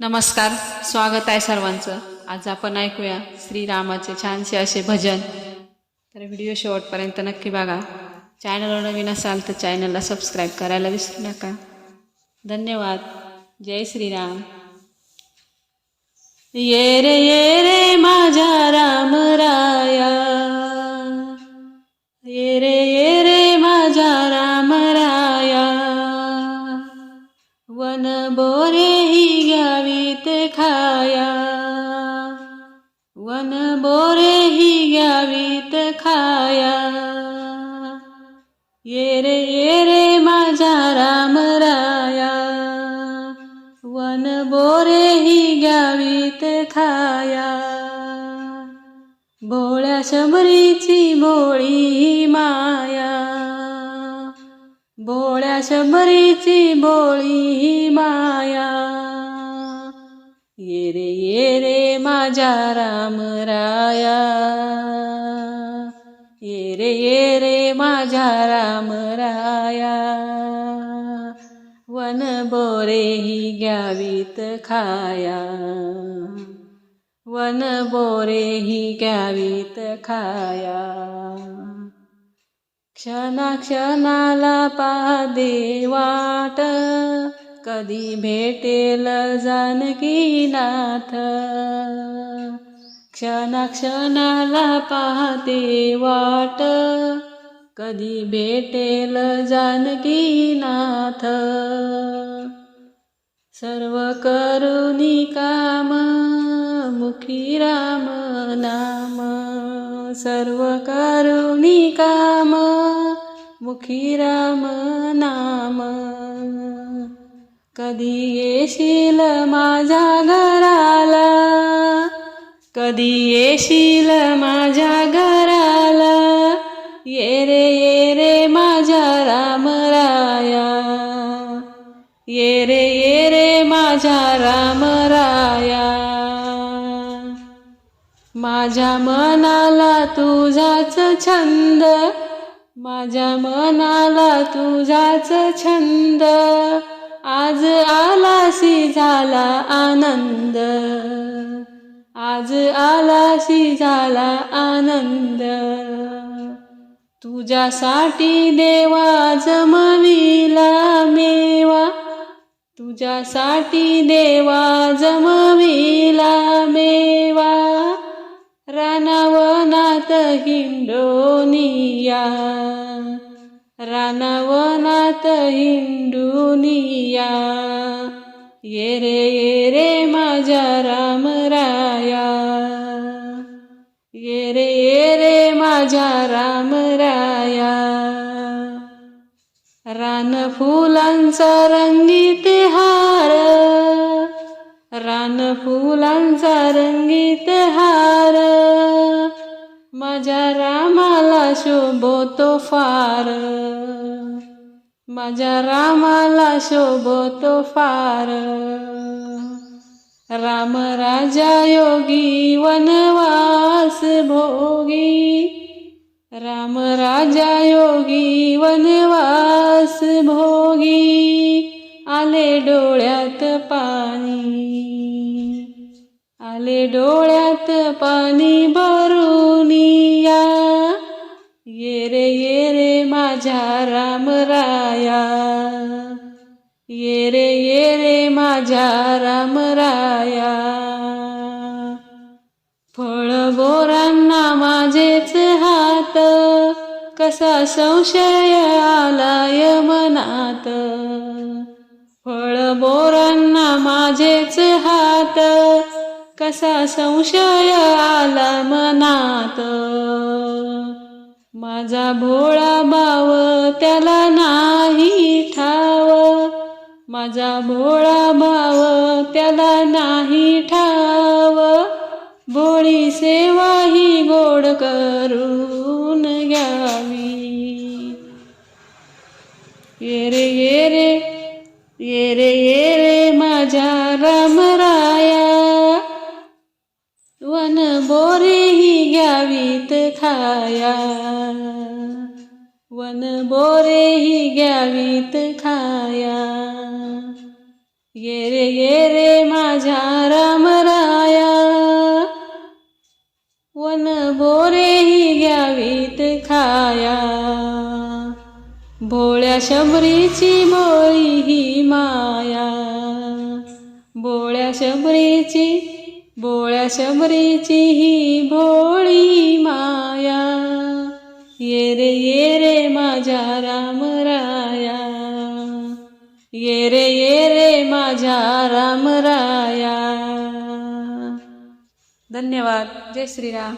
नमस्कार स्वागत आहे सर्वांचं. आज आपण ऐकूया श्रीरामाचे छानसे असे भजन. तर व्हिडिओ शेवटपर्यंत नक्की बघा. चॅनलवर नवीन असाल तर चॅनलला सबस्क्राईब करायला विसरू नका. धन्यवाद. जय श्रीराम. ये रे ये रे माझ्या राम राया. वन बोरे ही घ्यावीत खाया. ये रे ये रे माझा राम राया. वन बोरे ही घ्यावीत खाया. भोळ्या शबरीची भोळी माया. भोळ्या शबरीची भोळी माया. ये रे ये रे माझ्या राम राया. ये रे ये रे माझ्या राम राया. वन बोरे ही घ्यावीत खाया. वन बोरे ही घ्यावीत खाया. क्षणा क्षणाला पाहदे वाट. कधी भेटेल जानकी नाथ क्षणा क्षणाला पाहते वाट. कधी भेटेल जानकीनाथ? सर्व करुणी काम मुखी राम नाम. सर्व करुणी काम मुखी राम नाम. कधी येशील माझ्या घराला? कधी येशील माझ्या घराला? ये रे ये रे माझ्या रामराया. ये रे ये रे माझ्या रामराया. माझ्या मनाला तुझाच छंद. माझ्या मनाला तुझाच छंद. आज आलासी झाला आनंद. आज आलासी झाला आनंद. तुझ्यासाठी देवा जमविला मेवा. तुझ्यासाठी देवा जमविला मेवा. रानावनात हिंडोनिया. रानावनात हिंडुनिया ये रे ये रे माझ्या राम राया ये रे ये रे माझ्या राम राया रान फुलांचा रंगीत हार रान फुलांचा रंगीत हार माझ्या रामाला शोभतो फार माझ्या रामाला शोभतो फार राम राजा योगी वनवास भोगी राम राजा योगी वनवास भोगी आले डोळ्यात पाणी आले डोळ्यात पाणी भरून या. ये रे ये रे माझ्या राम राया. ये रे ये रे माझ्या राम राया. फळ बोरांना माझेच हात. कसा संशय आलाय मनात. फळ बोरांना माझेच हात. कसा संशय आला मनात? माझा भोळा भाव त्याला नाही ठाव. माझा भोळा भाव त्याला नाही ठाव. भोळी सेवा ही गो खाया। वन बोरे ही घ्यावीत खाया। ये रे ये रे माझ्या रामराया वन बोरेही घ्यावीत खाया। भोळ्या शबरीची बोळी ही माया। भोळ्या शबरीची भोळ्या शबरीची ही भोळी माया. ये रे ये रे माझ्या रामराया ये रे ये रे माझ्या रामराया धन्यवाद. जय श्रीराम.